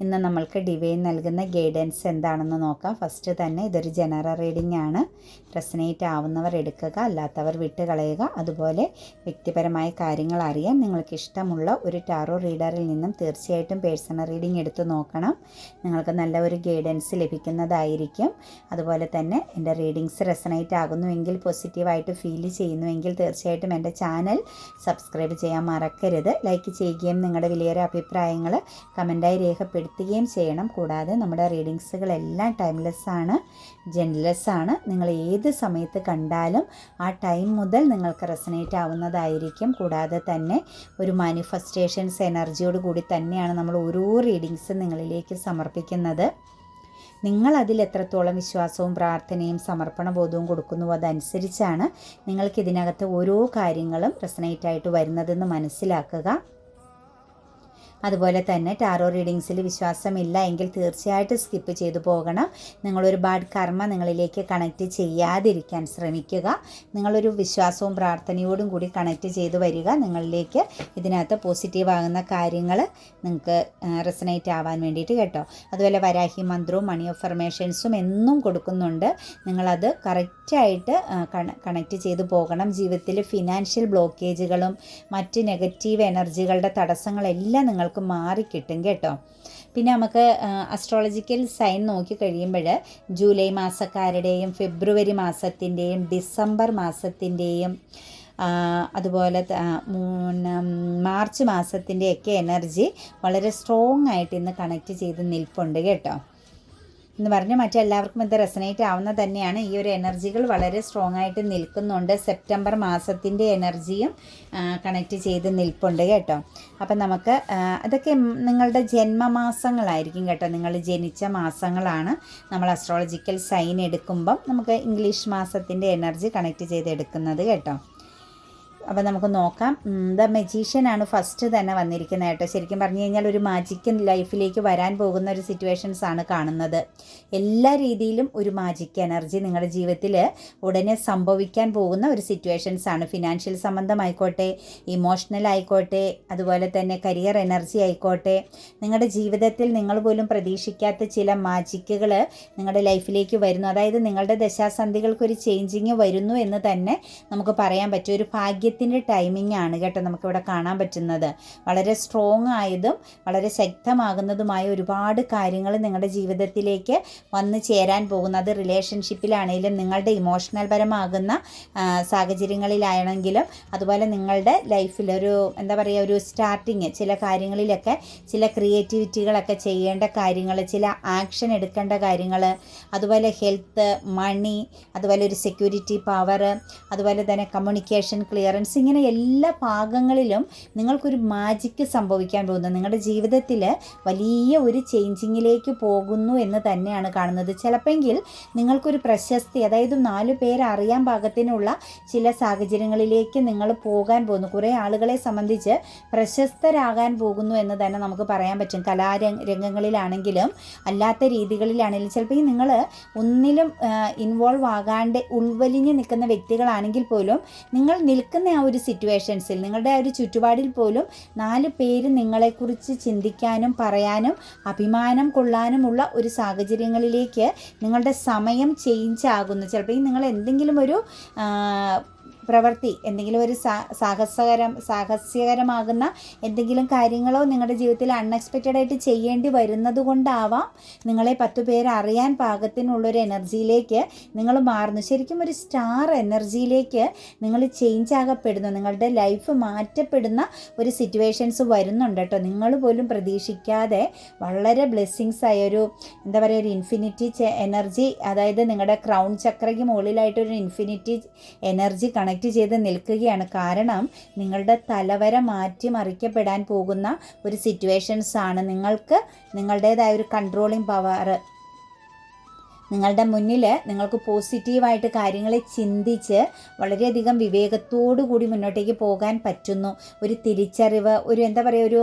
ഇന്ന് നമ്മൾക്ക് ഡിവൈൻ നൽകുന്ന ഗൈഡൻസ് എന്താണെന്ന് നോക്കാം. ഫസ്റ്റ് തന്നെ ഇതൊരു ജനറൽ റീഡിംഗ് ആണ്. റെസനേറ്റ് ആവുന്നവർ എടുക്കുക അല്ലാത്തവർ വിട്ടുകളയുക. അതുപോലെ വ്യക്തിപരമായ കാര്യങ്ങൾ അറിയാൻ നിങ്ങൾക്ക് ഇഷ്ടമുള്ള ഒരു ടാറോ റീഡറിൽ നിന്നും തീർച്ചയായിട്ടും പേഴ്സണൽ റീഡിംഗ് എടുത്ത് നോക്കണം. നിങ്ങൾക്ക് നല്ല ഒരു ഗൈഡൻസ് ലഭിക്കുന്നതായിരിക്കും. അതുപോലെ തന്നെ എന്റെ റീഡിങ്സ് റെസനേറ്റ് ആകുന്നുവെങ്കിൽ പോസിറ്റീവായിട്ട് ഫീൽ ചെയ്യുന്നുവെങ്കിൽ തീർച്ചയായിട്ടും എന്റെ ചാനൽ സബ്സ്ക്രൈബ് ചെയ്യാൻ മറക്കരുത്. ലൈക്ക് ചെയ്യുകയും നിങ്ങളുടെ വിലയേറെ അഭിപ്രായങ്ങൾ കമന്റായി രേഖപ്പെടുത്തുകയും ചെയ്യണം. കൂടാതെ നമ്മുടെ റീഡിങ്സുകളെല്ലാം ടൈംലെസ് ആണ് ജെൻലെസ് ആണ് നിങ്ങൾ ഏത് സമയത്ത് കണ്ടാലും ആ ടൈം മുതൽ നിങ്ങൾക്ക് റെസനേറ്റ് ആവുന്നതായിരിക്കും. കൂടാതെ തന്നെ ഒരു മാനിഫെസ്റ്റേഷൻസ് എനർജിയോട് കൂടി തന്നെയാണ് നമ്മൾ ഓരോ റീഡിങ്സും നിങ്ങളിലേക്ക് സമർപ്പിക്കുന്നത്. നിങ്ങൾ അതിൽ എത്രത്തോളം വിശ്വാസവും പ്രാർത്ഥനയും സമർപ്പണ ബോധവും കൊടുക്കുന്നു അതനുസരിച്ചാണ് നിങ്ങൾക്ക് ഇതിനകത്ത് ഓരോ കാര്യങ്ങളും റെസനേറ്റ് ആയിട്ട് വരുന്നതെന്ന് മനസ്സിലാക്കുക. അതുപോലെ തന്നെ ടാറോ റീഡിങ്സിൽ വിശ്വാസമില്ല എങ്കിൽ തീർച്ചയായിട്ടും സ്കിപ്പ് ചെയ്തു പോകണം. നിങ്ങളൊരു ബാഡ് കർമ്മ നിങ്ങളിലേക്ക് കണക്റ്റ് ചെയ്യാതിരിക്കാൻ ശ്രമിക്കുക. നിങ്ങളൊരു വിശ്വാസവും പ്രാർത്ഥനയോടും കൂടി കണക്റ്റ് ചെയ്തു വരിക. നിങ്ങളിലേക്ക് ഇതിനകത്ത് പോസിറ്റീവ് ആകുന്ന കാര്യങ്ങൾ നിങ്ങൾക്ക് റെസനേറ്റ് ആവാൻ വേണ്ടിയിട്ട് കേട്ടോ. അതുപോലെ വരാഹി മന്ത്രവും മണി അഫർമേഷൻസും എന്നും കൊടുക്കുന്നുണ്ട്. നിങ്ങളത് കറക്റ്റായിട്ട് കണക്റ്റ് ചെയ്തു പോകണം. ജീവിതത്തിൽ ഫിനാൻഷ്യൽ ബ്ലോക്കേജുകളും മറ്റ് നെഗറ്റീവ് എനർജികളുടെ തടസ്സങ്ങളെല്ലാം നിങ്ങൾക്ക് മാറിക്കിട്ടും കേട്ടോ പിന്നെ നമുക്ക് അസ്ട്രോളജിക്കൽ സൈൻ നോക്കി കഴിയുമ്പോൾ ജൂലൈ മാസക്കാരുടെയും ഫെബ്രുവരി മാസത്തിന്റെയും ഡിസംബർ മാസത്തിന്റെയും അതുപോലെ മാർച്ച് മാസത്തിന്റെയൊക്കെ എനർജി വളരെ സ്ട്രോങ് ആയിട്ട് ഇന്ന് കണക്റ്റ് ചെയ്ത് നിൽപ്പുണ്ട് കേട്ടോ. എന്ന് പറഞ്ഞ് മറ്റെല്ലാവർക്കും ഇത് റെസനേറ്റ് ആവുന്ന തന്നെയാണ്. ഈ ഒരു എനർജികൾ വളരെ സ്ട്രോങ് ആയിട്ട് നിൽക്കുന്നുണ്ട്. സെപ്റ്റംബർ മാസത്തിന്റെ എനർജിയും കണക്റ്റ് ചെയ്ത് നിൽപ്പുണ്ട് കേട്ടോ. അപ്പം നമുക്ക് അതൊക്കെ നിങ്ങളുടെ ജന്മമാസങ്ങളായിരിക്കും കേട്ടോ. നിങ്ങൾ ജനിച്ച മാസങ്ങളാണ്. നമ്മൾ അസ്ട്രോളജിക്കൽ സൈൻ എടുക്കുമ്പം നമുക്ക് ഇംഗ്ലീഷ് മാസത്തിന്റെ എനർജി കണക്റ്റ് ചെയ്ത് എടുക്കുന്നത് കേട്ടോ. അപ്പോൾ നമുക്ക് നോക്കാം. ദ മെജീഷ്യനാണ് ഫസ്റ്റ് തന്നെ വന്നിരിക്കുന്നത് കേട്ടോ. ശരിക്കും പറഞ്ഞു കഴിഞ്ഞാൽ ഒരു മാജിക്കൻ ലൈഫിലേക്ക് വരാൻ പോകുന്ന ഒരു സിറ്റുവേഷൻസ് ആണ് കാണുന്നത്. എല്ലാ രീതിയിലും ഒരു മാജിക് എനർജി നിങ്ങളുടെ ജീവിതത്തിൽ ഉടനെ സംഭവിക്കാൻ പോകുന്ന ഒരു സിറ്റുവേഷൻസ് ആണ്. ഫിനാൻഷ്യൽ സംബന്ധമായിക്കോട്ടെ ഇമോഷണൽ ആയിക്കോട്ടെ അതുപോലെ തന്നെ കരിയർ എനർജി ആയിക്കോട്ടെ. നിങ്ങളുടെ ജീവിതത്തിൽ നിങ്ങൾ പോലും പ്രതീക്ഷിക്കാത്ത ചില മാജിക്കുകൾ നിങ്ങളുടെ ലൈഫിലേക്ക് വരുന്നു. അതായത് നിങ്ങളുടെ ദശാസന്ധികൾക്കൊരു ചേഞ്ചിങ് വരുന്നു എന്ന് തന്നെ നമുക്ക് പറയാൻ പറ്റും. ഒരു ഭാഗ്യ സമയത്തിന്റെ ടൈമിംഗ് ആണ് കേട്ടോ നമുക്കിവിടെ കാണാൻ പറ്റുന്നത്. വളരെ സ്ട്രോങ് ആയതും വളരെ ശക്തമാകുന്നതുമായ ഒരുപാട് കാര്യങ്ങൾ നിങ്ങളുടെ ജീവിതത്തിലേക്ക് വന്നു ചേരാൻ പോകുന്നത് റിലേഷൻഷിപ്പിലാണെങ്കിലും നിങ്ങളുടെ ഇമോഷണൽ പരമാകുന്ന സാഹചര്യങ്ങളിലാണെങ്കിലും അതുപോലെ നിങ്ങളുടെ ലൈഫിൽ ഒരു എന്താ പറയുക ഒരു സ്റ്റാർട്ടിങ് ചില കാര്യങ്ങളിലൊക്കെ ചില ക്രിയേറ്റിവിറ്റികളൊക്കെ ചെയ്യേണ്ട കാര്യങ്ങൾ ചില ആക്ഷൻ എടുക്കേണ്ട കാര്യങ്ങൾ അതുപോലെ ഹെൽത്ത് മണി അതുപോലെ ഒരു സെക്യൂരിറ്റി പവർ അതുപോലെ തന്നെ കമ്മ്യൂണിക്കേഷൻ ക്ലിയറൻസ് ഇങ്ങനെ എല്ലാ ഭാഗങ്ങളിലും നിങ്ങൾക്കൊരു മാജിക്ക് സംഭവിക്കാൻ പോകുന്നു നിങ്ങളുടെ ജീവിതത്തിൽ വലിയ ഒരു ചേഞ്ചിങ്ങിലേക്ക് പോകുന്നു എന്ന് തന്നെയാണ് കാണുന്നത്. ചിലപ്പെങ്കിൽ നിങ്ങൾക്കൊരു പ്രശസ്തി അതായത് നാല് പേര് അറിയാൻ പാകത്തിനുള്ള ചില സാഹചര്യങ്ങളിലേക്ക് നിങ്ങൾ പോകാൻ പോകുന്നു. കുറേ ആളുകളെ സംബന്ധിച്ച് പ്രശസ്തരാകാൻ പോകുന്നു എന്ന് തന്നെ നമുക്ക് പറയാൻ പറ്റും. കലാരംഗങ്ങളിലാണെങ്കിലും അല്ലാത്ത രീതികളിലാണെങ്കിലും. ചിലപ്പോൾ നിങ്ങൾ ഒന്നിലും ഇൻവോൾവ് ആകാണ്ട് ഉൾവലിഞ്ഞ് നിൽക്കുന്ന വ്യക്തികളാണെങ്കിൽ പോലും നിങ്ങൾ നിൽക്കുന്ന ആ ഒരു സിറ്റുവേഷൻസിൽ നിങ്ങളുടെ ആ ഒരു ചുറ്റുപാടിൽ പോലും നാല് പേര് നിങ്ങളെക്കുറിച്ച് ചിന്തിക്കാനും പറയാനും അഭിമാനം കൊള്ളാനുമുള്ള ഒരു സാഹചര്യങ്ങളിലേക്ക് നിങ്ങളുടെ സമയം ചേഞ്ച് ആകുന്നു. ചിലപ്പോൾ നിങ്ങൾ എന്തെങ്കിലും ഒരു പ്രവൃത്തി എന്തെങ്കിലും ഒരു സാഹസകരം സാഹസ്യകരമാകുന്ന എന്തെങ്കിലും കാര്യങ്ങളോ നിങ്ങളുടെ ജീവിതത്തിൽ അൺഎക്സ്പെക്റ്റഡ് ആയിട്ട് ചെയ്യേണ്ടി വരുന്നത് കൊണ്ടാവാം നിങ്ങളെ പത്ത് പേര് അറിയാൻ പാകത്തിനുള്ളൊരു എനർജിയിലേക്ക് നിങ്ങൾ മാറുന്നു. ശരിക്കും ഒരു സ്റ്റാർ എനർജിയിലേക്ക് നിങ്ങൾ ചേഞ്ച് ആകപ്പെടുന്നു. നിങ്ങളുടെ ലൈഫ് മാറ്റപ്പെടുന്ന ഒരു സിറ്റുവേഷൻസ് വരുന്നുണ്ട് കേട്ടോ. നിങ്ങൾ പോലും പ്രതീക്ഷിക്കാതെ വളരെ ബ്ലെസ്സിങ്സ് ആയ ഒരു എന്താ പറയുക ഒരു ഇൻഫിനിറ്റി എനർജി അതായത് നിങ്ങളുടെ ക്രൗൺ ചക്രയ്ക്ക് മുകളിലായിട്ടൊരു ഇൻഫിനിറ്റി എനർജി കണക്ട് കണക്റ്റ് ചെയ്ത് നിൽക്കുകയാണ്. കാരണം നിങ്ങളുടെ തലവര മാറ്റി മറിക്കപ്പെടാൻ പോകുന്ന ഒരു സിറ്റുവേഷൻസ് ആണ്. നിങ്ങൾക്ക് നിങ്ങളുടേതായ ഒരു കൺട്രോളിങ് പവർ നിങ്ങളുടെ മുന്നിൽ നിങ്ങൾക്ക് പോസിറ്റീവായിട്ട് കാര്യങ്ങളെ ചിന്തിച്ച് വളരെയധികം വിവേകത്തോടു കൂടി മുന്നോട്ടേക്ക് പോകാൻ പറ്റുന്നു. ഒരു തിരിച്ചറിവ് ഒരു എന്താ പറയുക ഒരു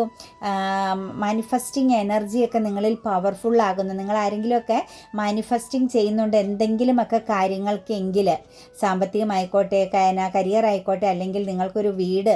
മാനിഫെസ്റ്റിംഗ് എനർജിയൊക്കെ നിങ്ങളിൽ പവർഫുൾ ആകുന്നു. നിങ്ങൾ ആരെങ്കിലുമൊക്കെ മാനിഫെസ്റ്റിംഗ് ചെയ്യുന്നുണ്ട് എന്തെങ്കിലുമൊക്കെ കാര്യങ്ങൾക്കെങ്കിൽ സാമ്പത്തികമായിക്കോട്ടെ കരിയർ ആയിക്കോട്ടെ അല്ലെങ്കിൽ നിങ്ങൾക്കൊരു വീട്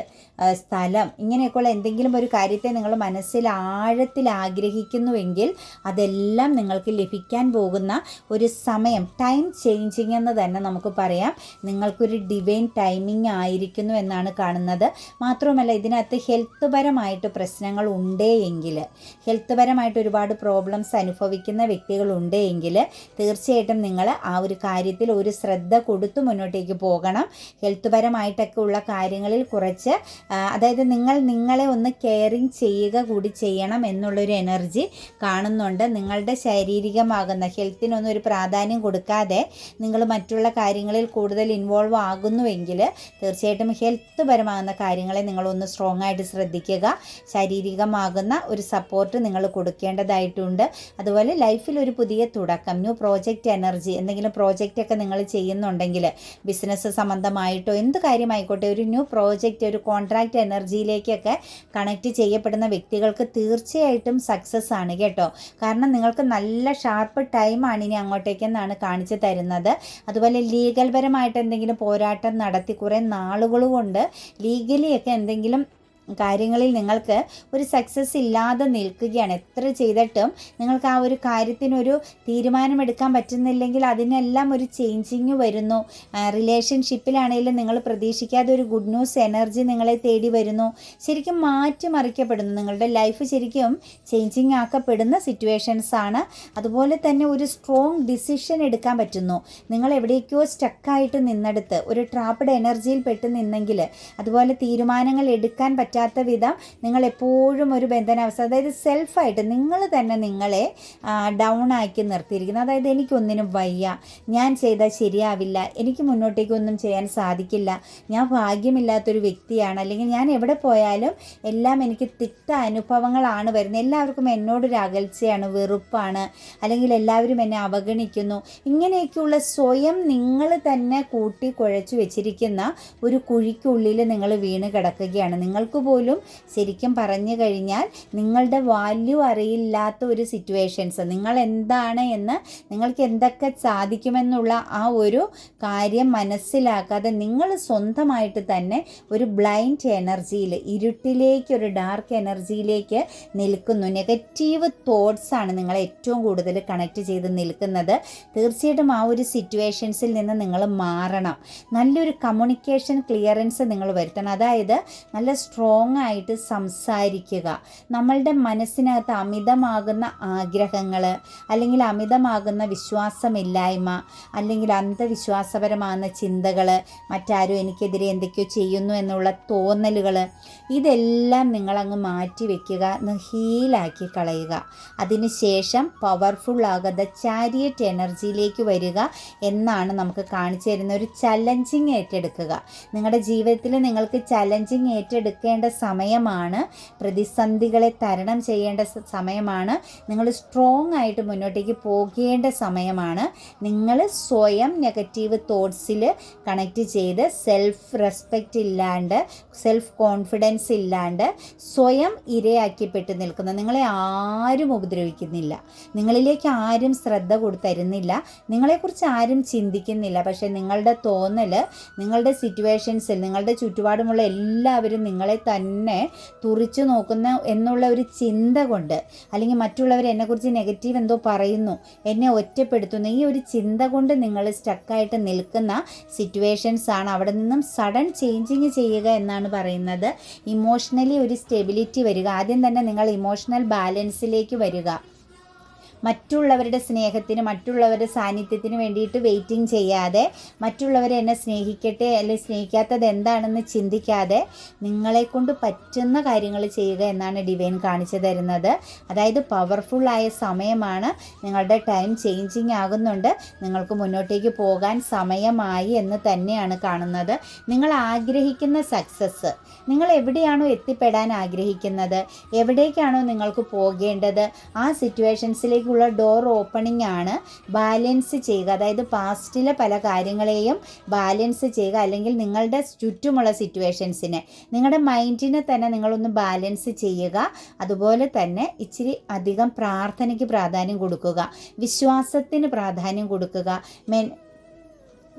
സ്ഥലം ഇങ്ങനെയൊക്കെയുള്ള എന്തെങ്കിലും ഒരു കാര്യത്തെ നിങ്ങൾ മനസ്സിൽ ആഴത്തിൽ ആഗ്രഹിക്കുന്നുവെങ്കിൽ അതെല്ലാം നിങ്ങൾക്ക് ലഭിക്കാൻ പോകുന്ന ഒരു സമയം ടൈം ചേഞ്ചിങ് എന്ന് തന്നെ നമുക്ക് പറയാം. നിങ്ങൾക്കൊരു ഡിവൈൻ ടൈമിംഗ് ആയിരിക്കുന്നു എന്നാണ് കാണുന്നത്. മാത്രവുമല്ല ഇതിനകത്ത് ഹെൽത്ത് പരമായിട്ട് പ്രശ്നങ്ങൾ ഉണ്ടേ എങ്കിൽ ഹെൽത്ത് പരമായിട്ട് ഒരുപാട് പ്രോബ്ലംസ് അനുഭവിക്കുന്ന വ്യക്തികൾ ഉണ്ടേ എങ്കിൽ തീർച്ചയായിട്ടും നിങ്ങൾ ആ ഒരു കാര്യത്തിൽ ഒരു ശ്രദ്ധ കൊടുത്ത് മുന്നോട്ടേക്ക് പോകണം. ഹെൽത്ത് പരമായിട്ടൊക്കെ ഉള്ള കാര്യങ്ങളിൽ കുറച്ച് അതായത് നിങ്ങൾ നിങ്ങളെ ഒന്ന് കെയറിങ് ചെയ്യുക കൂടി ചെയ്യണം എന്നുള്ളൊരു എനർജി കാണുന്നുണ്ട്. നിങ്ങളുടെ ശാരീരികമാകുന്ന ഹെൽത്തിനൊന്നും ഒരു പ്രാധാന്യം കൊടുക്കാതെ നിങ്ങൾ മറ്റുള്ള കാര്യങ്ങളിൽ കൂടുതൽ ഇൻവോൾവ് ആകുന്നുവെങ്കിൽ തീർച്ചയായിട്ടും ഹെൽത്ത് പരമാകുന്ന കാര്യങ്ങളെ നിങ്ങളൊന്ന് സ്ട്രോങ് ആയിട്ട് ശ്രദ്ധിക്കുക. ശാരീരികമാകുന്ന ഒരു സപ്പോർട്ട് നിങ്ങൾ കൊടുക്കേണ്ടതായിട്ടുണ്ട്. അതുപോലെ ലൈഫിൽ ഒരു പുതിയ തുടക്കം ന്യൂ പ്രോജക്റ്റ് എനർജി എന്തെങ്കിലും പ്രോജക്റ്റൊക്കെ നിങ്ങൾ ചെയ്യുന്നുണ്ടെങ്കിൽ ബിസിനസ് സംബന്ധമായിട്ടോ എന്ത് കാര്യമായിക്കോട്ടെ ഒരു ന്യൂ പ്രോജക്റ്റ് ഒരു കോൺട്രാക്റ്റ് എനർജിയിലേക്കൊക്കെ കണക്ട് ചെയ്യപ്പെടുന്ന വ്യക്തികൾക്ക് തീർച്ചയായിട്ടും സക്സസ് ആണ് കേട്ടോ. കാരണം നിങ്ങൾക്ക് നല്ല ഷാർപ്പ് ടൈമാണ് ഇനി അങ്ങോട്ടേക്കെന്നാണ് കാണിച്ചു തരുന്നത്. അതുപോലെ ലീഗൽ പരമായിട്ട് എന്തെങ്കിലും പോരാട്ടം നടത്തി കുറേ നാളുകൾ കൊണ്ട് ലീഗലി ഒക്കെ എന്തെങ്കിലും കാര്യങ്ങളിൽ നിങ്ങൾക്ക് ഒരു സക്സസ് ഇല്ലാതെ നിൽക്കുകയാണ്. എത്ര ചെയ്തിട്ടും നിങ്ങൾക്ക് ആ ഒരു കാര്യത്തിനൊരു തീരുമാനമെടുക്കാൻ പറ്റുന്നില്ലെങ്കിൽ അതിനെല്ലാം ഒരു ചേഞ്ചിങ് വരുന്നു. റിലേഷൻഷിപ്പിലാണെങ്കിലും നിങ്ങൾ പ്രതീക്ഷിക്കാതെ ഒരു ഗുഡ് ന്യൂസ് എനർജി നിങ്ങളെ തേടി വരുന്നു. ശരിക്കും മാറ്റിമറിക്കപ്പെടുന്നു. നിങ്ങളുടെ ലൈഫ് ശരിക്കും ചേഞ്ചിങ് ആക്കപ്പെടുന്ന സിറ്റുവേഷൻസ് ആണ്. അതുപോലെ തന്നെ ഒരു സ്ട്രോങ് ഡിസിഷൻ എടുക്കാൻ പറ്റുന്നു. നിങ്ങൾ എവിടേക്കോ സ്റ്റക്കായിട്ട് നിന്നെടുത്ത് ഒരു ട്രാപ്പഡ് എനർജിയിൽ പെട്ട് നിന്നെങ്കിൽ അതുപോലെ തീരുമാനങ്ങൾ എടുക്കാൻ പറ്റാത്ത വിധം നിങ്ങൾ എപ്പോഴും ഒരു ബന്ധനാവസ്ഥ അതായത് സെൽഫായിട്ട് നിങ്ങൾ തന്നെ നിങ്ങളെ ഡൗൺ ആക്കി നിർത്തിയിരിക്കുന്നു. അതായത് എനിക്കൊന്നിനും വയ്യ. ഞാൻ ചെയ്താൽ ശരിയാവില്ല. എനിക്ക് മുന്നോട്ടേക്കൊന്നും ചെയ്യാൻ സാധിക്കില്ല. ഞാൻ ഭാഗ്യമില്ലാത്തൊരു വ്യക്തിയാണ്. അല്ലെങ്കിൽ ഞാൻ എവിടെ പോയാലും എല്ലാം എനിക്ക് തിക്ത അനുഭവങ്ങളാണ് വരുന്നത്. എല്ലാവർക്കും എന്നോടൊരു അകൽച്ചയാണ് വെറുപ്പാണ്. അല്ലെങ്കിൽ എല്ലാവരും എന്നെ അവഗണിക്കുന്നു. ഇങ്ങനെയൊക്കെയുള്ള സ്വയം നിങ്ങൾ തന്നെ കൂട്ടി കുഴച്ചു വെച്ചിരിക്കുന്ന ഒരു കുഴിക്കുള്ളിൽ നിങ്ങൾ വീണ് കിടക്കുകയാണ്. നിങ്ങൾക്ക് പോലും ശരിക്കും പറഞ്ഞു കഴിഞ്ഞാൽ നിങ്ങളുടെ വാല്യൂ അറിയില്ലാത്ത ഒരു സിറ്റുവേഷൻസ് നിങ്ങൾ എന്താണ് എന്ന് നിങ്ങൾക്ക് എന്തൊക്കെ സാധിക്കുമെന്നുള്ള ആ ഒരു കാര്യം മനസ്സിലാക്കാതെ നിങ്ങൾ സ്വന്തമായിട്ട് തന്നെ ഒരു ബ്ലൈൻഡ് എനർജിയിൽ ഇരുട്ടിലേക്ക് ഒരു ഡാർക്ക് എനർജിയിലേക്ക് നിൽക്കുന്നു. നെഗറ്റീവ് തോട്ട്സാണ് നിങ്ങളെ ഏറ്റവും കൂടുതൽ കണക്ട് ചെയ്ത് നിൽക്കുന്നത്. തീർച്ചയായിട്ടും ആ ഒരു സിറ്റുവേഷൻസിൽ നിന്ന് നിങ്ങൾ മാറണം. നല്ലൊരു കമ്മ്യൂണിക്കേഷൻ ക്ലിയറൻസ് നിങ്ങൾ വരുത്തണം. അതായത് നല്ല സ്ട്രോങ് ആയിട്ട് സംസാരിക്കുക. നമ്മളുടെ മനസ്സിനകത്ത് അമിതമാകുന്ന ആഗ്രഹങ്ങൾ അല്ലെങ്കിൽ അമിതമാകുന്ന വിശ്വാസമില്ലായ്മ അല്ലെങ്കിൽ അന്ധവിശ്വാസപരമാകുന്ന ചിന്തകൾ മറ്റാരും എനിക്കെതിരെ എന്തൊക്കെയോ ചെയ്യുന്നു എന്നുള്ള തോന്നലുകൾ ഇതെല്ലാം നിങ്ങളങ്ങ് മാറ്റി വെക്കുക ഹീലാക്കി കളയുക. അതിനുശേഷം പവർഫുൾ ആകാത്ത ചാരിയറ്റ് എനർജിയിലേക്ക് വരിക എന്നാണ് നമുക്ക് കാണിച്ചു തരുന്ന ഒരു ചലഞ്ചിങ് ഏറ്റെടുക്കുക. നിങ്ങളുടെ ജീവിതത്തിൽ നിങ്ങൾക്ക് ചലഞ്ചിങ് ഏറ്റെടുക്കേണ്ട സമയമാണ്. പ്രതിസന്ധികളെ തരണം ചെയ്യേണ്ട സമയമാണ്. നിങ്ങൾ സ്ട്രോങ് ആയിട്ട് മുന്നോട്ടേക്ക് പോകേണ്ട സമയമാണ്. നിങ്ങൾ സ്വയം നെഗറ്റീവ് തോട്ട്സിൽ കണക്റ്റ് ചെയ്ത് സെൽഫ് റെസ്പെക്റ്റ് ഇല്ലാണ്ട് സെൽഫ് കോൺഫിഡൻസ് ഇല്ലാണ്ട് സ്വയം ഇരയാക്കിപ്പെട്ട് നിൽക്കുന്ന നിങ്ങളെ ആരും ഉപദ്രവിക്കുന്നില്ല. നിങ്ങളിലേക്ക് ആരും ശ്രദ്ധ കൊടുത്തരുന്നില്ല നിങ്ങളെക്കുറിച്ച് ആരും ചിന്തിക്കുന്നില്ല. പക്ഷേ നിങ്ങളുടെ തോന്നൽ നിങ്ങളുടെ സിറ്റുവേഷൻസിൽ നിങ്ങളുടെ ചുറ്റുപാടുമുള്ള എല്ലാവരും നിങ്ങളെ തന്നെ തുറിച്ചു നോക്കുന്ന എന്നുള്ള ഒരു ചിന്ത കൊണ്ട് അല്ലെങ്കിൽ മറ്റുള്ളവർ എന്നെക്കുറിച്ച് നെഗറ്റീവ് എന്തോ പറയുന്നു എന്നെ ഒറ്റപ്പെടുത്തുന്നു ഈ ഒരു ചിന്ത കൊണ്ട് നിങ്ങൾ സ്റ്റക്കായിട്ട് നിൽക്കുന്ന സിറ്റുവേഷൻസ് ആണ് അവിടെ നിന്നും സഡൻ ചേഞ്ചിങ് ചെയ്യുക എന്നാണ് പറയുന്നത്. ഇമോഷണലി ഒരു സ്റ്റെബിലിറ്റി വരിക. ആദ്യം തന്നെ നിങ്ങൾ ഇമോഷണൽ ബാലൻസിലേക്ക് വരിക. മറ്റുള്ളവരുടെ സ്നേഹത്തിന് മറ്റുള്ളവരുടെ സാന്നിധ്യത്തിന് വേണ്ടിയിട്ട് വെയിറ്റിംഗ് ചെയ്യാതെ മറ്റുള്ളവരെ എന്നെ സ്നേഹിക്കട്ടെ അല്ലെങ്കിൽ സ്നേഹിക്കാത്തത് എന്താണെന്ന് ചിന്തിക്കാതെ നിങ്ങളെക്കൊണ്ട് പറ്റുന്ന കാര്യങ്ങൾ ചെയ്യുക എന്നാണ് ഡിവൈൻ കാണിച്ചു തരുന്നത്. അതായത് പവർഫുള്ളായ സമയമാണ്. നിങ്ങളുടെ ടൈം ചേഞ്ചിങ് ആകുന്നുണ്ട്. നിങ്ങൾക്ക് മുന്നോട്ടേക്ക് പോകാൻ സമയമായി എന്ന് തന്നെയാണ് കാണുന്നത്. നിങ്ങൾ ആഗ്രഹിക്കുന്ന സക്സസ് നിങ്ങൾ എവിടെയാണോ എത്തിപ്പെടാൻ ആഗ്രഹിക്കുന്നത്? എവിടേക്കാണോ നിങ്ങൾക്ക് പോകേണ്ടത്? ആ സിറ്റുവേഷൻസിലേക്ക് ഫ്യൂച്ചറിലേക്കുള്ള ഡോർ ഓപ്പണിംഗ് ആണ് ബാലൻസ് ചെയ്യുക. അതായത് പാസ്റ്റിലെ പല കാര്യങ്ങളെയും ബാലൻസ് ചെയ്യുക. അല്ലെങ്കിൽ നിങ്ങളുടെ ചുറ്റുമുള്ള സിറ്റുവേഷൻസിനെ നിങ്ങളുടെ മൈൻഡിനെ തന്നെ നിങ്ങളൊന്ന് ബാലൻസ് ചെയ്യുക. അതുപോലെ തന്നെ ഇച്ചിരി അധികം പ്രാർത്ഥനയ്ക്ക് പ്രാധാന്യം കൊടുക്കുക. വിശ്വാസത്തിന് പ്രാധാന്യം കൊടുക്കുക. മെൻ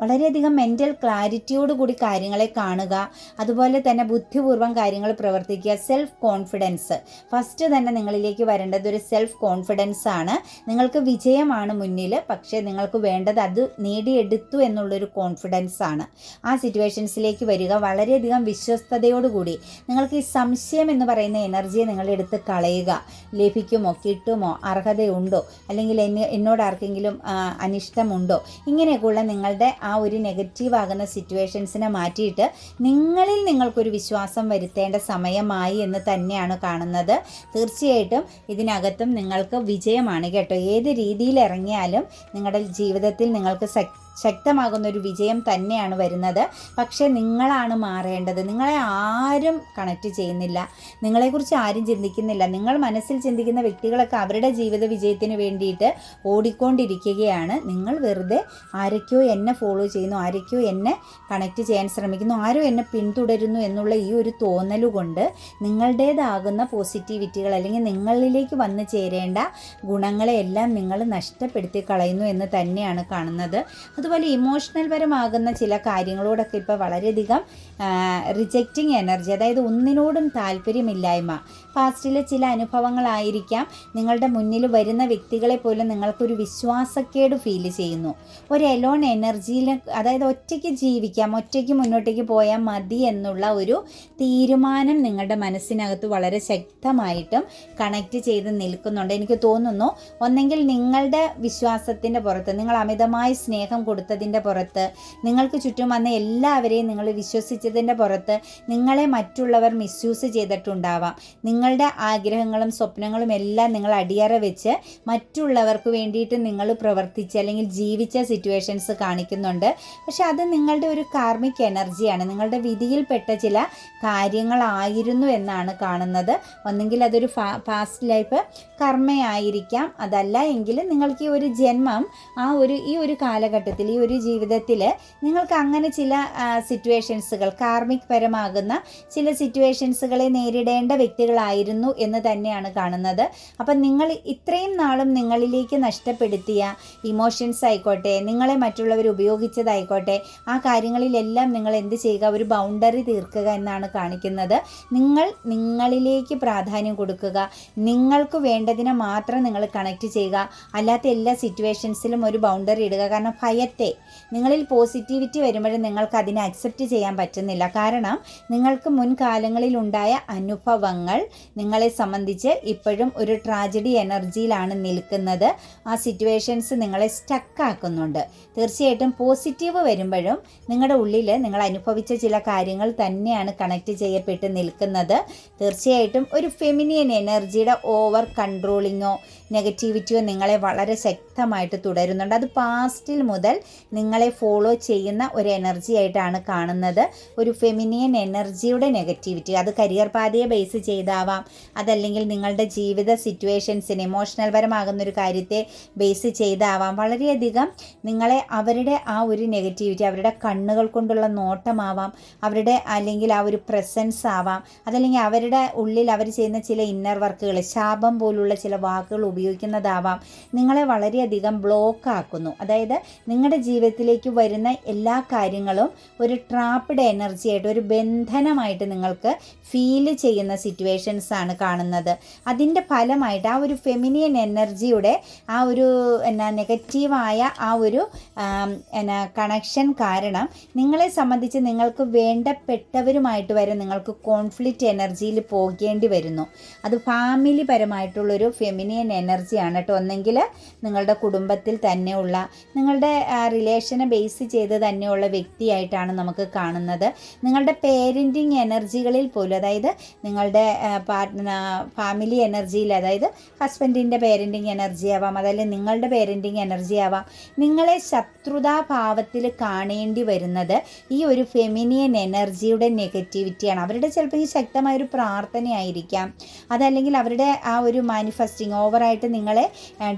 വളരെയധികം മെന്റൽ ക്ലാരിറ്റിയോട് കൂടി കാര്യങ്ങളെ കാണുക അതുപോലെ തന്നെ ബുദ്ധിപൂർവം കാര്യങ്ങൾ പ്രവർത്തിക്കുക സെൽഫ് കോൺഫിഡൻസ് ഫസ്റ്റ് തന്നെ നിങ്ങളിലേക്ക് വരേണ്ടത് ഒരു സെൽഫ് കോൺഫിഡൻസ് ആണ്. നിങ്ങൾക്ക് വിജയമാണ് മുന്നിൽ പക്ഷേ നിങ്ങൾക്ക് വേണ്ടത് അത് നേടിയെടുത്തു എന്നുള്ളൊരു കോൺഫിഡൻസ് ആണ്. ആ സിറ്റുവേഷൻസിലേക്ക് വരിക വളരെയധികം വിശ്വസ്തയോടുകൂടി നിങ്ങൾക്ക് ഈ സംശയം എന്ന് പറയുന്ന എനർജിയെ നിങ്ങൾ എടുത്ത് കളയുക. ലഭിക്കുമോ? കിട്ടുമോ? അർഹതയുണ്ടോ? അല്ലെങ്കിൽ എന്നെ എന്നോട് ആർക്കെങ്കിലും അനിഷ്ടമുണ്ടോ? ഇങ്ങനെയൊക്കെയുള്ള നിങ്ങളുടെ ആ ഒരു നെഗറ്റീവ് ആകുന്ന സിറ്റുവേഷൻസിനെ മാറ്റിയിട്ട് നിങ്ങളിൽ നിങ്ങൾക്കൊരു വിശ്വാസം വരുത്തേണ്ട സമയമായി എന്ന് തന്നെയാണ് കാണുന്നത്. തീർച്ചയായിട്ടും ഇതിനകത്തും നിങ്ങൾക്ക് വിജയമാണ് കേട്ടോ. ഏത് രീതിയിൽ ഇറങ്ങിയാലും നിങ്ങളുടെ ജീവിതത്തിൽ നിങ്ങൾക്ക് ശക്തമാകുന്ന ഒരു വിജയം തന്നെയാണ് വരുന്നത്. പക്ഷേ നിങ്ങളാണ് മാറേണ്ടത്. നിങ്ങളെ ആരും കണക്റ്റ് ചെയ്യുന്നില്ല. നിങ്ങളെക്കുറിച്ച് ആരും ചിന്തിക്കുന്നില്ല. നിങ്ങൾ മനസ്സിൽ ചിന്തിക്കുന്ന വ്യക്തികളൊക്കെ അവരുടെ ജീവിത വിജയത്തിന് വേണ്ടിയിട്ട് ഓടിക്കൊണ്ടിരിക്കുകയാണ്. നിങ്ങൾ വെറുതെ ആരൊക്കെയോ എന്നെ ഫോളോ ചെയ്യുന്നു ആരൊക്കെയോ എന്നെ കണക്റ്റ് ചെയ്യാൻ ശ്രമിക്കുന്നു ആരോ എന്നെ പിന്തുടരുന്നു എന്നുള്ള ഈ ഒരു തോന്നലുകൊണ്ട് നിങ്ങളുടേതാകുന്ന പോസിറ്റിവിറ്റികൾ അല്ലെങ്കിൽ നിങ്ങളിലേക്ക് വന്നു ചേരേണ്ട ഗുണങ്ങളെയെല്ലാം നിങ്ങൾ നഷ്ടപ്പെടുത്തി കളയുന്നു എന്ന് തന്നെയാണ് കാണുന്നത്. അതുപോലെ ഇമോഷണൽ പരമാകുന്ന ചില കാര്യങ്ങളോടൊക്കെ ഇപ്പോൾ വളരെയധികം റിജക്റ്റിംഗ് എനർജി അതായത് ഒന്നിനോടും താല്പര്യമില്ലായ്മ പാസ്റ്റിലെ ചില അനുഭവങ്ങളായിരിക്കാം നിങ്ങളുടെ മുന്നിൽ വരുന്ന വ്യക്തികളെ പോലും നിങ്ങൾക്കൊരു വിശ്വാസക്കേട് ഫീൽ ചെയ്യുന്നു. ഒരു എലോൺ എനർജിയിൽ അതായത് ഒറ്റയ്ക്ക് ജീവിക്കാം ഒറ്റയ്ക്ക് മുന്നോട്ടേക്ക് പോയാൽ മതി എന്നുള്ള ഒരു തീരുമാനം നിങ്ങളുടെ മനസ്സിനകത്ത് വളരെ ശക്തമായിട്ടും കണക്റ്റ് ചെയ്ത് നിൽക്കുന്നുണ്ട്. എനിക്ക് തോന്നുന്നു ഒന്നെങ്കിൽ നിങ്ങളുടെ വിശ്വാസത്തിന്റെ പുറത്ത് നിങ്ങൾ അമിതമായ സ്നേഹം കൊടുത്തതിന്റെ പുറത്ത് നിങ്ങൾക്ക് ചുറ്റും വന്ന എല്ലാവരെയും നിങ്ങൾ വിശ്വസിച്ചതിന്റെ പുറത്ത് നിങ്ങളെ മറ്റുള്ളവർ മിസ്യൂസ് ചെയ്തിട്ടുണ്ടാവാം. നിങ്ങളുടെ ആഗ്രഹങ്ങളും സ്വപ്നങ്ങളും എല്ലാം നിങ്ങൾ അടിയറ വെച്ച് മറ്റുള്ളവർക്ക് വേണ്ടിയിട്ട് നിങ്ങൾ പ്രവർത്തിച്ച് അല്ലെങ്കിൽ ജീവിച്ച സിറ്റുവേഷൻസ് കാണിക്കുന്നുണ്ട്. പക്ഷെ അത് നിങ്ങളുടെ ഒരു കാർമിക് എനർജിയാണ് നിങ്ങളുടെ വിധിയിൽപ്പെട്ട ചില കാര്യങ്ങളായിരുന്നു എന്നാണ് കാണുന്നത്. ഒന്നെങ്കിൽ അതൊരു പാസ്റ്റ് ലൈഫ് കർമ്മയായിരിക്കാം. അതല്ല എങ്കിൽ നിങ്ങൾക്ക് ഈ ഒരു ജന്മം ആ ഒരു ഈ ഒരു കാലഘട്ടത്തിൽ ഈ ഒരു ജീവിതത്തിൽ നിങ്ങൾക്ക് അങ്ങനെ ചില സിറ്റുവേഷൻസുകൾ കാർമിക് പരമാകുന്ന ചില സിറ്റുവേഷൻസുകളെ നേരിടേണ്ട വ്യക്തികളായിരുന്നു എന്ന് തന്നെയാണ് കാണുന്നത്. അപ്പം നിങ്ങൾ ഇത്രയും നാളും നിങ്ങളിലേക്ക് നഷ്ടപ്പെടുത്തിയ ഇമോഷൻസ് ആയിക്കോട്ടെ നിങ്ങളെ മറ്റുള്ളവർ ഉപയോഗിച്ചതായിക്കോട്ടെ ആ കാര്യങ്ങളിലെല്ലാം നിങ്ങൾ എന്ത് ചെയ്യുക? ഒരു ബൗണ്ടറി തീർക്കുക എന്നാണ് കാണിക്കുന്നത്. നിങ്ങൾ നിങ്ങളിലേക്ക് പ്രാധാന്യം കൊടുക്കുക. നിങ്ങൾക്ക് വേണ്ടതിനെ മാത്രം നിങ്ങൾ കണക്ട് ചെയ്യുക. അല്ലാത്ത എല്ലാ സിറ്റുവേഷൻസിലും ഒരു ബൗണ്ടറി ഇടുക. കാരണം ഭയത്തെ നിങ്ങളിൽ പോസിറ്റിവിറ്റി വരുമ്പോഴും നിങ്ങൾക്ക് അതിനെ അക്സെപ്റ്റ് ചെയ്യാൻ പറ്റുന്നില്ല. കാരണം നിങ്ങൾക്ക് മുൻകാലങ്ങളിൽ ഉണ്ടായ അനുഭവങ്ങൾ നിങ്ങളെ സംബന്ധിച്ച് ഇപ്പോഴും ഒരു ട്രാജഡി എനർജിയിലാണ് നിൽക്കുന്നത്. ആ സിറ്റുവേഷൻസ് നിങ്ങളെ സ്റ്റക്കാക്കുന്നുണ്ട് തീർച്ചയായിട്ടും പോസിറ്റീവ് വരുമ്പോഴും നിങ്ങളുടെ ഉള്ളിൽ നിങ്ങൾ അനുഭവിച്ച ചില കാര്യങ്ങൾ തന്നെയാണ് കണക്ട് ചെയ്യപ്പെട്ട് നിൽക്കുന്നത്. തീർച്ചയായിട്ടും ഒരു ഫെമിനിയൻ എനർജിയുടെ ഓവർ കൺട്രോളിങ്ങോ നെഗറ്റിവിറ്റിയോ നിങ്ങളെ വളരെ ശക്തമായിട്ട് തുടരുന്നുണ്ട്. അത് പാസ്റ്റിൽ മുതൽ നിങ്ങളെ ഫോളോ ചെയ്യുന്ന ഒരു എനർജി ആയിട്ടാണ് കാണുന്നത്. ഒരു ഫെമിനിയൻ എനർജിയുടെ നെഗറ്റിവിറ്റി അത് കരിയർ പാതയെ ബേസ് ചെയ്താവാം അതല്ലെങ്കിൽ നിങ്ങളുടെ ജീവിത സിറ്റുവേഷൻസിന് ഇമോഷണൽ പരമാകുന്ന ഒരു കാര്യത്തെ ബേസ് ചെയ്താവാം. വളരെയധികം നിങ്ങളെ അവരുടെ ആ ഒരു നെഗറ്റിവിറ്റി അവരുടെ കണ്ണുകൾ കൊണ്ടുള്ള നോട്ടമാവാം. അവരുടെ അല്ലെങ്കിൽ ആ ഒരു പ്രസൻസ് ആവാം. അതല്ലെങ്കിൽ അവരുടെ ഉള്ളിൽ അവർ ചെയ്യുന്ന ചില ഇന്നർ വർക്കുകൾ ശാപം പോലുള്ള ചില വാക്കുകൾ ഉപയോഗിക്കുന്നതാവാം. നിങ്ങളെ വളരെയധികം ബ്ലോക്ക് ആക്കുന്നു. അതായത് നിങ്ങളുടെ ജീവിതത്തിലേക്ക് വരുന്ന എല്ലാ കാര്യങ്ങളും ഒരു ട്രാപ്പ്ഡ് എനർജി ആയിട്ട് ഒരു ബന്ധനമായിട്ട് നിങ്ങൾക്ക് ഫീൽ ചെയ്യുന്ന സിറ്റുവേഷൻസ് ആണ് കാണുന്നത്. അതിന്റെ ഫലമായിട്ട് ആ ഒരു ഫെമിനിയൻ എനർജിയുടെ ആ ഒരു എന്നാ നെഗറ്റീവായ ആ ഒരു എന്നാ കണക്ഷൻ കാരണം നിങ്ങളെ സംബന്ധിച്ച് നിങ്ങൾക്ക് വേണ്ടപ്പെട്ടവരുമായിട്ട് വരെ നിങ്ങൾക്ക് കോൺഫ്ലിക്റ്റ് എനർജിയിൽ പോകേണ്ടി വരുന്നു. അത് ഫാമിലി പരമായിട്ടുള്ളൊരു ഫെമിനിയൻ എനർജിയാണ് കേട്ടോ. ഒന്നെങ്കിൽ നിങ്ങളുടെ കുടുംബത്തിൽ തന്നെയുള്ള നിങ്ങളുടെ റിലേഷനെ ബേസ് ചെയ്ത് തന്നെയുള്ള വ്യക്തിയായിട്ടാണ് നമുക്ക് കാണുന്നത്. നിങ്ങളുടെ പേരന്റിങ് എനർജികളിൽ പോലും അതായത് നിങ്ങളുടെ ഫാമിലി എനർജിയിൽ അതായത് ഹസ്ബൻഡിന്റെ പേരന്റിങ് എനർജി ആവാം അതല്ലെങ്കിൽ നിങ്ങളുടെ പേരന്റിങ് എനർജി ആവാം നിങ്ങളെ ശത്രുതാഭാവത്തിൽ കാണേണ്ടി വരുന്നത് ഈ ഒരു ഫെമിനിയൻ എനർജിയുടെ നെഗറ്റിവിറ്റിയാണ് അവരുടെ ചിലപ്പോൾ ഈ ശക്തമായൊരു പ്രാർത്ഥനയായിരിക്കാം അതല്ലെങ്കിൽ അവരുടെ ആ ഒരു മാനിഫെസ്റ്റിംഗ് ഓവറായിട്ട് നിങ്ങളെ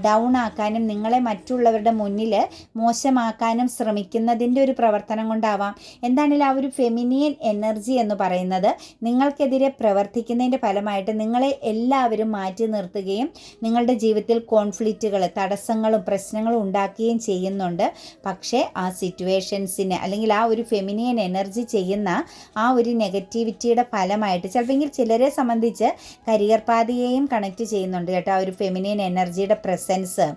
ഡൗൺ ആക്കാനും നിങ്ങളെ മറ്റുള്ളവരുടെ മുന്നിൽ മോശമാക്കാനും ശ്രമിക്കുന്നതിന്റെ ഒരു പ്രവർത്തനം കൊണ്ടാവാം. എന്താണെങ്കിലും ആ ഒരു ഫെമിനിയൻ എനർജി എന്ന് പറയുന്നത് നിങ്ങൾക്കെതിരെ പ്രവർത്തിക്കുന്നതിന്റെ ഫലമായിട്ട് നിങ്ങളെ എല്ലാവരും മാറ്റി നിർത്തുകയും നിങ്ങളുടെ ജീവിതത്തിൽ കോൺഫ്ലിക്റ്റുകൾ തടസ്സങ്ങളും പ്രശ്നങ്ങളും ഉണ്ടാക്കുകയും ചെയ്യുന്നുണ്ട്. പക്ഷേ ആ സിറ്റുവേഷൻസിന് അല്ലെങ്കിൽ ആ ഒരു ഫെമിനിയൻ എനർജി ചെയ്യുന്ന ആ ഒരു നെഗറ്റിവിറ്റിയുടെ ഫലമായിട്ട് ചിലപ്പോൾ ചിലരെ സംബന്ധിച്ച് കരിയർ പാതയെയും കണക്ട് ചെയ്യുന്നുണ്ട് കേട്ടോ ആ ഒരു ഫെമിനിയൻ എനർജിയുടെ പ്രസൻസ്.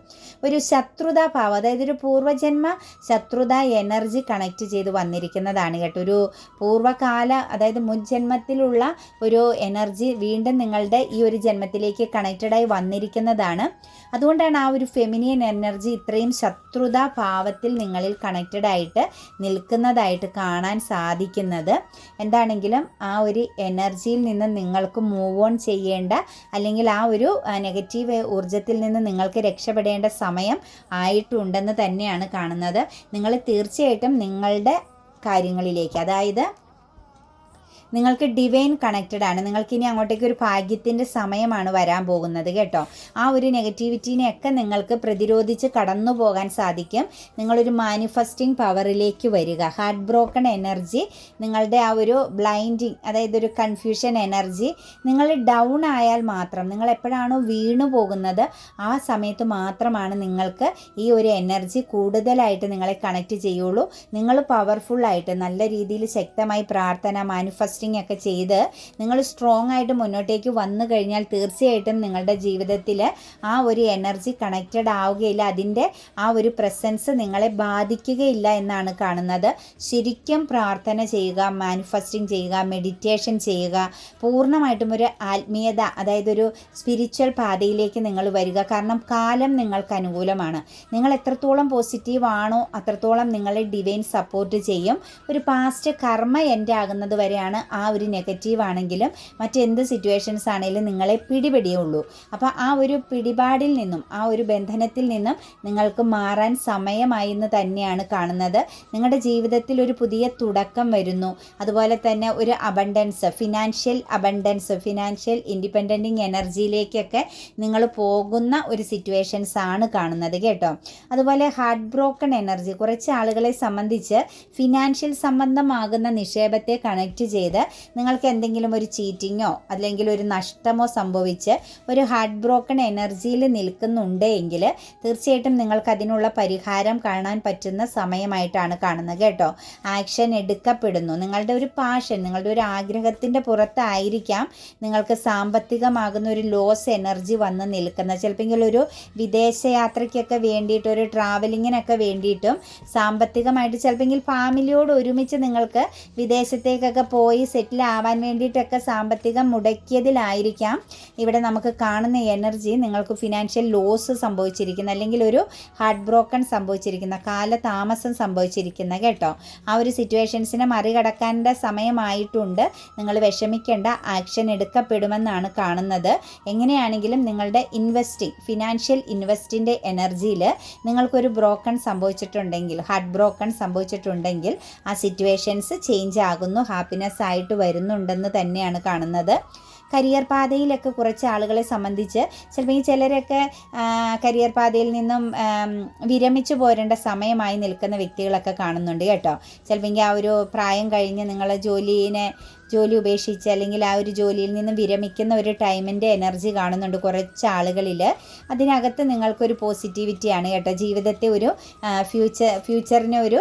ഒരു ശത്രുതാ ഭാവം അതായത് ഒരു പൂർവജന്മ ശത്രുത എനർജി കണക്ട് ചെയ്ത് വന്നിരിക്കുന്നതാണ് കേട്ടോ. ഒരു പൂർവകാല അതായത് മുൻജന്മത്തിലുള്ള ഒരു എനർജി വീണ്ടും നിങ്ങളുടെ ഈ ഒരു ജന്മത്തിലേക്ക് കണക്റ്റഡായി വന്നിരിക്കുന്നതാണ്. അതുകൊണ്ടാണ് ആ ഒരു ഫെമിനിയൻ എനർജി ഇത്രയും ശത്രുതാ ഭാവത്തിൽ നിങ്ങളിൽ കണക്റ്റഡ് ആയിട്ട് നിൽക്കുന്നതായിട്ട് കാണാൻ സാധിക്കുന്നത്. എന്താണെങ്കിലും ആ ഒരു എനർജിയിൽ നിന്ന് നിങ്ങൾക്ക് മൂവ് ഓൺ ചെയ്യേണ്ട അല്ലെങ്കിൽ ആ ഒരു നെഗറ്റീവ് ഊർജത്തിൽ നിന്ന് നിങ്ങൾക്ക് രക്ഷപ്പെടേണ്ട സമയം ആയിട്ടുണ്ടെന്ന് തന്നെയാണ് കാണുന്നത്. നിങ്ങൾ തീർച്ചയായിട്ടും നിങ്ങളുടെ കാര്യങ്ങളിലേക്ക് അതായത് നിങ്ങൾക്ക് ഡിവൈൻ കണക്റ്റഡ് ആണ്. നിങ്ങൾക്ക് ഇനി അങ്ങോട്ടേക്ക് ഒരു ഭാഗ്യത്തിന്റെ സമയമാണ് വരാൻ പോകുന്നത് കേട്ടോ. ആ ഒരു നെഗറ്റിവിറ്റീനെയൊക്കെ നിങ്ങൾക്ക് പ്രതിരോധിച്ച് കടന്നു പോകാൻ സാധിക്കും. നിങ്ങളൊരു മാനിഫെസ്റ്റിംഗ് പവറിലേക്ക് വരിക. ഹാർട്ട് ബ്രോക്കൺ എനർജി നിങ്ങളുടെ ആ ഒരു ബ്ലൈൻഡിങ് അതായത് ഒരു കൺഫ്യൂഷൻ എനർജി നിങ്ങൾ ഡൗൺ ആയാൽ മാത്രം നിങ്ങൾ എപ്പോഴാണോ വീണു പോകുന്നത് ആ സമയത്ത് മാത്രമാണ് നിങ്ങൾക്ക് ഈ ഒരു എനർജി കൂടുതലായിട്ട് നിങ്ങളെ കണക്റ്റ് ചെയ്യുള്ളൂ. നിങ്ങൾ പവർഫുള്ളായിട്ട് നല്ല രീതിയിൽ ശക്തമായി പ്രാർത്ഥന മാനിഫെസ്റ്റ് പോസ്റ്റിംഗ് ഒക്കെ ചെയ്ത് നിങ്ങൾ സ്ട്രോങ് ആയിട്ട് മുന്നോട്ടേക്ക് വന്നു കഴിഞ്ഞാൽ തീർച്ചയായിട്ടും നിങ്ങളുടെ ജീവിതത്തിൽ ആ ഒരു എനർജി കണക്റ്റഡ് ആവുകയില്ല. അതിന്റെ ആ ഒരു പ്രസൻസ് നിങ്ങളെ ബാധിക്കുകയില്ല എന്നാണ് കാണുന്നത്. ശരിക്കും പ്രാർത്ഥന ചെയ്യുക മാനിഫെസ്റ്റിംഗ് ചെയ്യുക മെഡിറ്റേഷൻ ചെയ്യുക പൂർണമായിട്ടും ഒരു ആത്മീയത അതായത് ഒരു സ്പിരിച്വൽ പാതയിലേക്ക് നിങ്ങൾ വരിക. കാരണം കാലം നിങ്ങൾക്ക് അനുകൂലമാണ്. നിങ്ങൾ എത്രത്തോളം പോസിറ്റീവ് ആണോ അത്രത്തോളം നിങ്ങളെ ഡിവൈൻ സപ്പോർട്ട് ചെയ്യും. ഒരു പാസ്റ്റ് കർമ്മ എന്റെ ആകുന്നത് വരെയാണ് ആ ഒരു നെഗറ്റീവ് ആണെങ്കിലും മറ്റെന്ത് സിറ്റുവേഷൻസ് ആണെങ്കിലും നിങ്ങളെ പിടിപെടിയുള്ളൂ അപ്പോൾ ആ ഒരു പിടിപാടിൽ നിന്നും ആ ഒരു ബന്ധനത്തിൽ നിന്നും നിങ്ങൾക്ക് മാറാൻ സമയമായി എന്ന് തന്നെയാണ് കാണുന്നത്. നിങ്ങളുടെ ജീവിതത്തിൽ ഒരു പുതിയ തുടക്കം വരുന്നു. അതുപോലെ തന്നെ ഒരു അബണ്ടൻസ് ഫിനാൻഷ്യൽ അബണ്ടൻസ് ഫിനാൻഷ്യൽ ഇൻഡിപെൻഡന്റിങ് എനർജിയിലേക്കൊക്കെ നിങ്ങൾ പോകുന്ന ഒരു സിറ്റുവേഷൻസ് ആണ് കാണുന്നത് കേട്ടോ. അതുപോലെ ഹാർട്ട് ബ്രോക്കൺ എനർജി കുറച്ച് ആളുകളെ സംബന്ധിച്ച് ഫിനാൻഷ്യൽ സംബന്ധമാകുന്ന നിക്ഷേപത്തെ കണക്ട് ചെയ്ത്. നിങ്ങൾക്ക് എന്തെങ്കിലും ഒരു ചീറ്റിങ്ങോ അല്ലെങ്കിൽ ഒരു നഷ്ടമോ സംഭവിച്ച് ഒരു ഹാർട്ട് ബ്രോക്കൺ എനർജിയിൽ നിൽക്കുന്നുണ്ടെങ്കിൽ തീർച്ചയായിട്ടും നിങ്ങൾക്ക് അതിനുള്ള പരിഹാരം കാണാൻ പറ്റുന്ന സമയമായിട്ടാണ് കാണുന്നത് കേട്ടോ. ആക്ഷൻ എടുക്കപ്പെടുന്നു. നിങ്ങളുടെ ഒരു പാഷൻ നിങ്ങളുടെ ഒരു ആഗ്രഹത്തിന്റെ പുറത്തായിരിക്കാം. നിങ്ങൾക്ക് സാമ്പത്തികമാകുന്ന ഒരു ലോസ് എനർജി വന്ന് നിൽക്കുന്നത്. ചിലപ്പോൾ ഒരു വിദേശയാത്രയ്ക്കൊക്കെ വേണ്ടിയിട്ട് ഒരു ട്രാവലിങ്ങിനൊക്കെ വേണ്ടിയിട്ടും സാമ്പത്തികമായിട്ട് ചിലപ്പോൾ ഫാമിലിയോട് ഒരുമിച്ച് നിങ്ങൾക്ക് വിദേശത്തേക്കൊക്കെ പോയി സെറ്റിൽ ആവാൻ വേണ്ടിയിട്ടൊക്കെ സാമ്പത്തികം മുടക്കിയതിലായിരിക്കാം ഇവിടെ നമുക്ക് കാണുന്ന എനർജി നിങ്ങൾക്ക് ഫിനാൻഷ്യൽ ലോസ് സംഭവിച്ചിരിക്കുന്ന അല്ലെങ്കിൽ ഒരു ഹാർട്ട് ബ്രോക്കൺ സംഭവിച്ചിരിക്കുന്ന കാലതാമസം സംഭവിച്ചിരിക്കുന്ന കേട്ടോ. ആ ഒരു സിറ്റുവേഷൻസിനെ മറികടക്കേണ്ട സമയമായിട്ടുണ്ട്. നിങ്ങൾ വിഷമിക്കേണ്ട ആക്ഷൻ എടുക്കപ്പെടുമെന്നാണ് കാണുന്നത്. എങ്ങനെയാണെങ്കിലും നിങ്ങളുടെ ഇൻവെസ്റ്റിംഗ് ഫിനാൻഷ്യൽ ഇൻവെസ്റ്റിന്റെ എനർജിയിൽ നിങ്ങൾക്കൊരു ബ്രോക്കൺ സംഭവിച്ചിട്ടുണ്ടെങ്കിൽ ഹാർട്ട് ബ്രോക്കൺ സംഭവിച്ചിട്ടുണ്ടെങ്കിൽ ആ സിറ്റുവേഷൻസ് ചേഞ്ച് ആകുന്നു ഹാപ്പിനെസ് ആയിട്ട് വരുന്നുണ്ടെന്ന് തന്നെയാണ് കാണുന്നത്. കരിയർ പാതയിലൊക്കെ കുറച്ച് ആളുകളെ സംബന്ധിച്ച് ചിലപ്പോൾ ഈ ചിലരൊക്കെ കരിയർ പാതയിൽ നിന്നും വിരമിച്ചു പോരേണ്ട സമയമായി നിൽക്കുന്ന വ്യക്തികളൊക്കെ കാണുന്നുണ്ട് കേട്ടോ. ചിലപ്പോൾ ആ ഒരു പ്രായം കഴിഞ്ഞ് നിങ്ങളെ ജോലിനെ ജോലി ഉപേക്ഷിച്ച് അല്ലെങ്കിൽ ആ ഒരു ജോലിയിൽ നിന്ന് വിരമിക്കുന്ന ഒരു ടൈമിന്റെ എനർജി കാണുന്നുണ്ട് കുറച്ച് ആളുകളിൽ. അതിനകത്ത് നിങ്ങൾക്കൊരു പോസിറ്റിവിറ്റിയാണ് കേട്ടോ. ജീവിതത്തെ ഒരു ഫ്യൂച്ചർ ഫ്യൂച്ചറിനെ ഒരു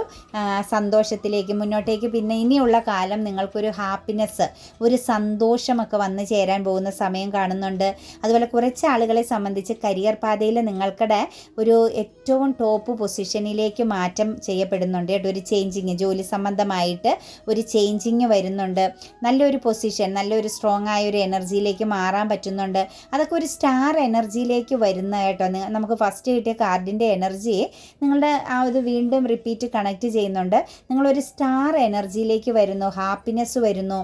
സന്തോഷത്തിലേക്ക് മുന്നോട്ടേക്ക് പിന്നെ ഇനിയുള്ള കാലം നിങ്ങൾക്കൊരു ഹാപ്പിനെസ് ഒരു സന്തോഷമൊക്കെ വന്നു ചേരാൻ പോകുന്ന സമയം കാണുന്നുണ്ട്. അതുപോലെ കുറച്ച് ആളുകളെ സംബന്ധിച്ച് കരിയർ പാതയിൽ നിങ്ങൾക്കിടെ ഒരു ഏറ്റവും ടോപ്പ് പൊസിഷനിലേക്ക് മാറ്റം ചെയ്യപ്പെടുന്നുണ്ട് കേട്ടോ. ഒരു ചേഞ്ചിങ് ജോലി സംബന്ധമായിട്ട് ഒരു ചേഞ്ചിങ് വരുന്നുണ്ട്. നല്ലൊരു പൊസിഷൻ നല്ലൊരു സ്ട്രോങ് ആയ ഒരു എനർജിയിലേക്ക് മാറാൻ പറ്റുന്നുണ്ട്. അതൊക്കെ ഒരു സ്റ്റാർ എനർജിയിലേക്ക് വരുന്ന കേട്ടോ. നമുക്ക് ഫസ്റ്റ് കിട്ടിയ കാർഡിന്റെ എനർജി നിങ്ങളുടെ ആ ഇത് വീണ്ടും റിപ്പീറ്റ് കണക്ട് ചെയ്യുന്നുണ്ട്. നിങ്ങളൊരു സ്റ്റാർ എനർജിയിലേക്ക് വരുന്നു ഹാപ്പിനെസ് വരുന്നു.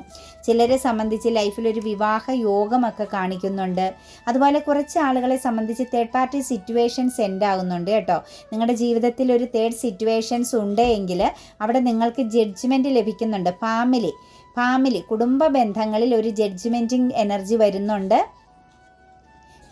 ചിലരെ സംബന്ധിച്ച് ലൈഫിൽ ഒരു വിവാഹ യോഗമൊക്കെ കാണിക്കുന്നുണ്ട്. അതുപോലെ കുറച്ച് ആളുകളെ സംബന്ധിച്ച് തേർഡ് പാർട്ടി സിറ്റുവേഷൻസ് എൻഡ് ആകുന്നുണ്ട് കേട്ടോ. നിങ്ങളുടെ ജീവിതത്തിൽ ഒരു തേർഡ് സിറ്റുവേഷൻസ് ഉണ്ട് എങ്കിൽ അവിടെ നിങ്ങൾക്ക് ജഡ്ജ്മെന്റ് ലഭിക്കുന്നുണ്ട്. ഫാമിലി ഫാമിലി കുടുംബ ബന്ധങ്ങളിൽ ഒരു ജഡ്ജ്മെന്റിങ് എനർജി വരുന്നുണ്ട്.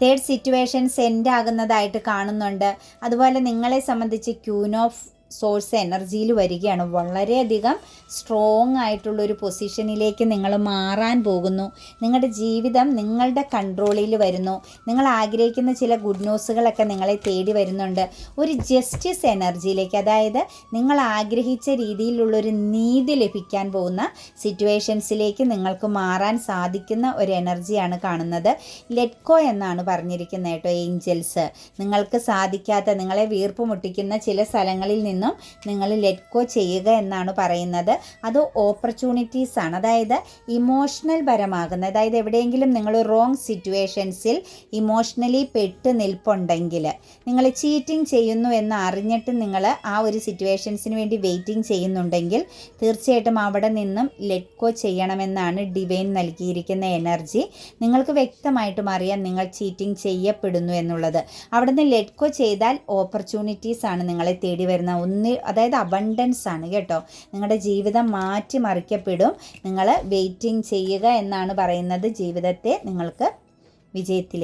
തേർഡ് സിറ്റുവേഷൻ സെൻഡ് ആകുന്നതായിട്ട് കാണുന്നുണ്ട്. അതുപോലെ നിങ്ങളെ സംബന്ധിച്ച് ക്യൂൻ ഓഫ് സോഴ്സ് എനർജിയിൽ വരികയാണ്. വളരെയധികം സ്ട്രോങ് ആയിട്ടുള്ളൊരു പൊസിഷനിലേക്ക് നിങ്ങൾ മാറാൻ പോകുന്നു. നിങ്ങളുടെ ജീവിതം നിങ്ങളുടെ കൺട്രോളിൽ വരുന്നു. നിങ്ങൾ ആഗ്രഹിക്കുന്ന ചില ഗുഡ് ന്യൂസുകളൊക്കെ നിങ്ങളെ തേടി വരുന്നുണ്ട്. ഒരു ജസ്റ്റിസ് എനർജിയിലേക്ക് അതായത് നിങ്ങൾ ആഗ്രഹിച്ച രീതിയിലുള്ളൊരു നീതി ലഭിക്കാൻ പോകുന്ന സിറ്റുവേഷൻസിലേക്ക് നിങ്ങൾക്ക് മാറാൻ സാധിക്കുന്ന ഒരു എനർജിയാണ് കാണുന്നത്. ലെറ്റ്കോ എന്നാണ് പറഞ്ഞിരിക്കുന്നത് കേട്ടോ ഏഞ്ചൽസ് നിങ്ങൾക്ക് സാധിക്കാത്ത നിങ്ങളെ വീർപ്പ് മുട്ടിക്കുന്ന ചില സ്ഥലങ്ങളിൽ നിന്നും നിങ്ങൾ ലെറ്റ് ഗോ ചെയ്യുക എന്നാണ് പറയുന്നത്. അത് ഓപ്പർച്യൂണിറ്റീസ് ആണ്. അതായത് ഇമോഷണൽ പരമാകുന്ന അതായത് എവിടെയെങ്കിലും നിങ്ങൾ റോങ് സിറ്റുവേഷൻസിൽ ഇമോഷണലി പെട്ട് നിൽപ്പുണ്ടെങ്കിൽ നിങ്ങൾ ചീറ്റിംഗ് ചെയ്യുന്നു എന്ന് അറിഞ്ഞിട്ട് നിങ്ങൾ ആ ഒരു സിറ്റുവേഷൻസിന് വേണ്ടി വെയിറ്റിംഗ് ചെയ്യുന്നുണ്ടെങ്കിൽ തീർച്ചയായിട്ടും അവിടെ നിന്നും ലെറ്റ് ഗോ ചെയ്യണമെന്നാണ് ഡിവൈൻ നൽകിയിരിക്കുന്ന എനർജി നിങ്ങൾക്ക് വ്യക്തമായിട്ടും അറിയാം നിങ്ങൾ ചീറ്റിംഗ് ചെയ്യപ്പെടുന്നു എന്നുള്ളത്. അവിടുന്ന് ലെറ്റ് ഗോ ചെയ്താൽ ഓപ്പർച്യൂണിറ്റീസ് ആണ് നിങ്ങളെ തേടി വരുന്ന. ഒന്ന് അതായത് അബണ്ടൻസ് ആണ് കേട്ടോ. നിങ്ങളുടെ ജീവിതം മാറ്റിമറിക്കപ്പെടും. നിങ്ങൾ വെയിറ്റിംഗ് ചെയ്യുക എന്നാണ് പറയുന്നത് ജീവിതത്തെ നിങ്ങൾക്ക് വിജയത്തിൽ